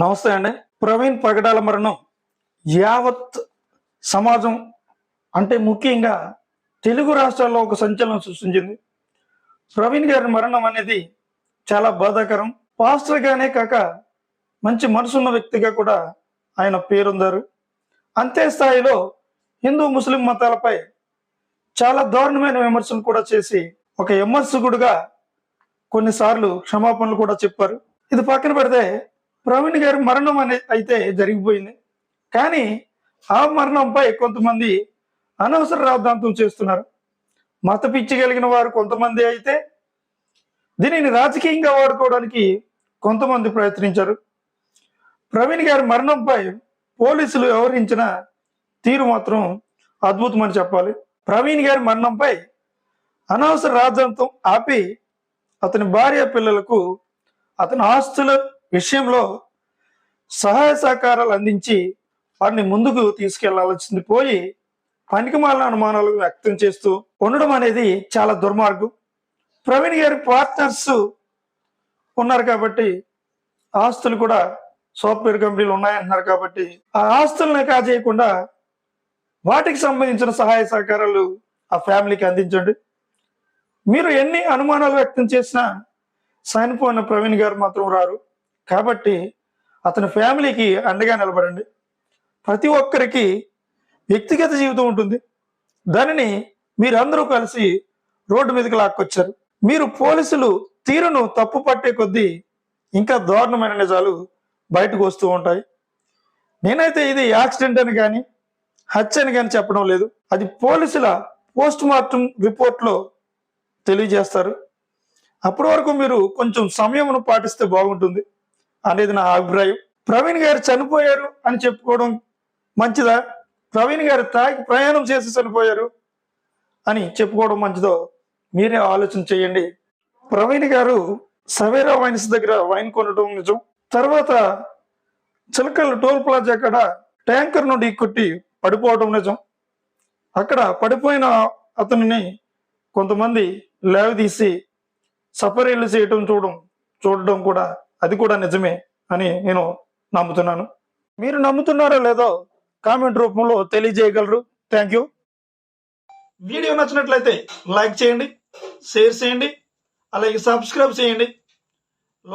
నమస్తే అండి. ప్రవీణ్ పగడాల మరణం యావత్ సమాజం అంటే ముఖ్యంగా తెలుగు రాష్ట్రాల్లో ఒక సంచలనం సృష్టించింది. ప్రవీణ్ గారి మరణం అనేది చాలా బాధాకరం. పాస్టర్గానే కాక మంచి మనసున్న వ్యక్తిగా కూడా ఆయన పేరుందారు. అంతే స్థాయిలో హిందూ ముస్లిం మతాలపై చాలా దారుణమైన విమర్శలు కూడా చేసి ఒక విమర్శకుడుగా కొన్నిసార్లు క్షమాపణలు కూడా చెప్పారు. ఇది పక్కన పెడితే ప్రవీణ్ గారి మరణం అనే అయితే జరిగిపోయింది. కానీ ఆ మరణంపై కొంతమంది అనవసర రాద్ధాంతం చేస్తున్నారు. మత పిచ్చి కలిగిన వారు కొంతమంది అయితే దీనిని రాజకీయంగా వాడుకోవడానికి కొంతమంది ప్రయత్నించారు. ప్రవీణ్ గారి మరణంపై పోలీసులు వ్యవహరించిన తీరు మాత్రం అద్భుతమని చెప్పాలి. ప్రవీణ్ గారి మరణంపై అనవసర రాద్ధాంతం ఆపి అతని భార్య పిల్లలకు అతని ఆస్తులు విషయంలో సహాయ సహకారాలు అందించి వారిని ముందుకు తీసుకెళ్ళాల్సింది పోయి పనికిమాలిన అనుమానాలు వ్యక్తం చేస్తూ ఉండడం అనేది చాలా దుర్మార్గం. ప్రవీణ్ గారి పార్ట్నర్స్ ఉన్నారు కాబట్టి ఆస్తులు కూడా సాఫ్ట్వేర్ కంపెనీలు ఉన్నాయంటున్నారు కాబట్టి ఆ ఆస్తులను కాజేయకుండా వాటికి సంబంధించిన సహాయ సహకారాలు ఆ ఫ్యామిలీకి అందించండి. మీరు ఎన్ని అనుమానాలు వ్యక్తం చేసినా చనిపోయిన ప్రవీణ్ గారు మాత్రం రారు. కాబట్టి అతని ఫ్యామిలీకి అండగా నిలబడండి. ప్రతి ఒక్కరికి వ్యక్తిగత జీవితం ఉంటుంది. దానిని మీరందరూ కలిసి రోడ్డు మీదకి లాక్కొచ్చారు. మీరు పోలీసులు తీరును తప్పు పట్టే కొద్దీ ఇంకా దారుణమైన నిజాలు బయటకు వస్తూ ఉంటాయి. నేనైతే ఇది యాక్సిడెంట్ అని కానీ హత్య అని కానీ చెప్పడం లేదు. అది పోలీసుల పోస్ట్ మార్టం రిపోర్ట్లో తెలియజేస్తారు. అప్పటి వరకు మీరు కొంచెం సమయమును పాటిస్తే బాగుంటుంది. అనేది నా అభిప్రాయం. ప్రవీణ్ గారు చనిపోయారు అని చెప్పుకోవడం మంచిదా? ప్రవీణ్ గారు తాగి ప్రయాణం చేసి చనిపోయారు అని చెప్పుకోవడం మంచిదో? మీరే ఆలోచన చేయండి. ప్రవీణ్ గారు సవేరా వైన్స్ దగ్గర వైన్ కొనడం నిజం. తర్వాత చిలకల టోల్ ప్లాజా కాడ ట్యాంకర్ నుండి కొట్టి పడిపోవడం నిజం. అక్కడ పడిపోయిన అతనిని కొంతమంది లేవదీసి సపరేళ్ళు చేయటం చూడడం చూడడం కూడా అది కూడా నిజమే అని నేను నమ్ముతున్నాను. మీరు నమ్ముతున్నారో లేదో కామెంట్ రూపంలో తెలియజేయగలరు. థ్యాంక్ యూ వీడియో నచ్చినట్లయితే లైక్ చేయండి షేర్ చేయండి అలాగే సబ్స్క్రైబ్ చేయండి.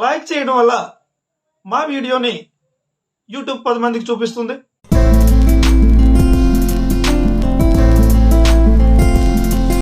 లైక్ చేయడం వల్ల మా వీడియోని యూట్యూబ్ పది మందికి చూపిస్తుంది.